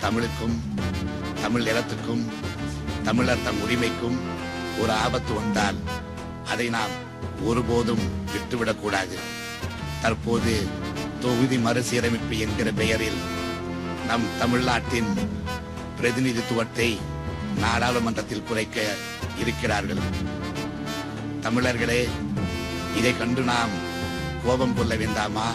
தமிழுக்கும் தமிழ் நிலத்துக்கும் தமிழர் தம் உரிமைக்கும் ஒரு ஆபத்து வந்தால் அதை நாம் ஒருபோதும் விட்டுவிடக்கூடாது தற்போது தொகுதி மறுசீரமைப்பு என்கிற பெயரில் நம் தமிழ்நாட்டின் பிரதிநிதித்துவத்தை நாடாளுமன்றத்தில் குறைக்க இருக்கிறார்கள். தமிழர்களே இதை கண்டு நாம் கோபம் கொள்ள வேண்டாமா?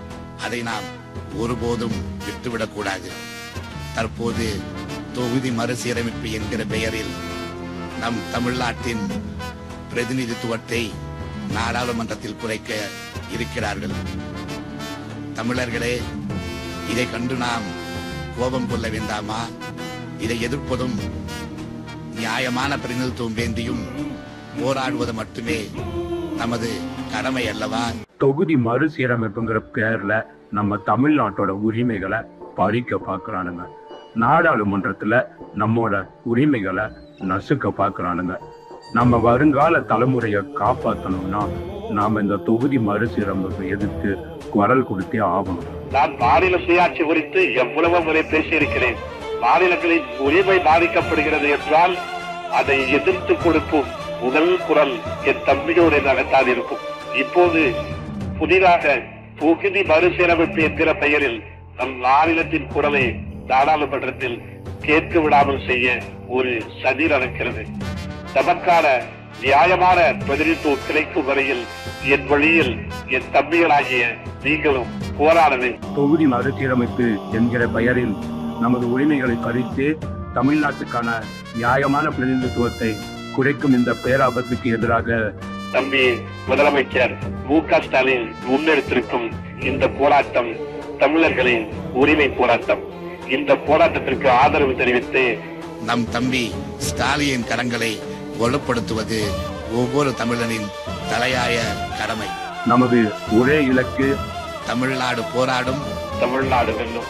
அதை நாம் ஒருபோதும் விட்டுவிடக்கூடாது தற்போது தொகுதி மறுசீரமைப்பு என்கிற பெயரில் நம் தமிழ்நாட்டின் பிரதிநிதித்துவத்தை நாடாளுமன்றத்தில் குறைக்க இருக்கிறார்கள். தமிழர்களே இதை கண்டு நாம் கோபம் கொள்ள வேண்டாமா? இதை எதிர்ப்பதும் நியாயமான பிரதிநிதித்துவம் வேண்டியும் போராடுவது மட்டுமே நமது கடமை அல்லவா? தொகுதி மறுசீரமைப்புங்கிற பேர்ல நம்ம தமிழ்நாட்டோட உரிமைகளை பறிக்க பார்க்கறானுங்க. நாடாளுமன்றத்துல நம்மோட உரிமைகளை நசுக்க பார்க்கறானுங்க. நம்ம வருங்கால தலைமுறையை காப்பாத்தணும்னா நாம இந்த தொகுதி மறுசீரமைப்பை எதிர்த்து குரல் கொடுத்தே ஆகணும். நான் மாநில சுயாட்சி குறித்து எவ்வளவு முறை பேசியிருக்கிறேன். மாநிலங்களின் உரிமை பாதிக்கப்படுகிறது என்றால் அதை எதிர்த்து கொடுக்கும் முதல் குரல் என் தம்பியோடு இருக்கும். இப்போது புதிதாக தொகுதி மறுசீரமைப்பு என்கிற பெயரில் நம் மாநிலத்தின் குரலை நாடாளுமன்றத்தில் கேட்க விடாமல் செய்ய ஒரு சதி நடக்கிறது தமக்கான நியாயமான பிரதிநிதித்துவம் கிடைக்கும் வரையில் என் வழியில் என் தம்பிகளாகிய நீங்களும் போராடவே. தொகுதி மறுசீரமைப்பு என்கிற பெயரில் நமது உரிமைகளை கருத்து தமிழ்நாட்டுக்கான நியாயமான பிரதிநிதித்துவத்தை குறைக்கும் இந்த பேராபத்துக்கு எதிராக தம்பி முதலமைச்சர் மு க ஸ்டாலின் முன்னெடுத்திருக்கும் இந்த போராட்டம் தமிழர்களின் உரிமை போராட்டம். இந்த போராட்டத்திற்கு ஆதரவு தெரிவித்து நம் தம்பி ஸ்டாலின் கரங்களை வலுப்படுத்துவது ஒவ்வொரு தமிழனின் தலையாய கடமை. நமது ஒரே இலக்கு தமிழ்நாடு போராடும். தமிழ்நாடு வெல்லும்.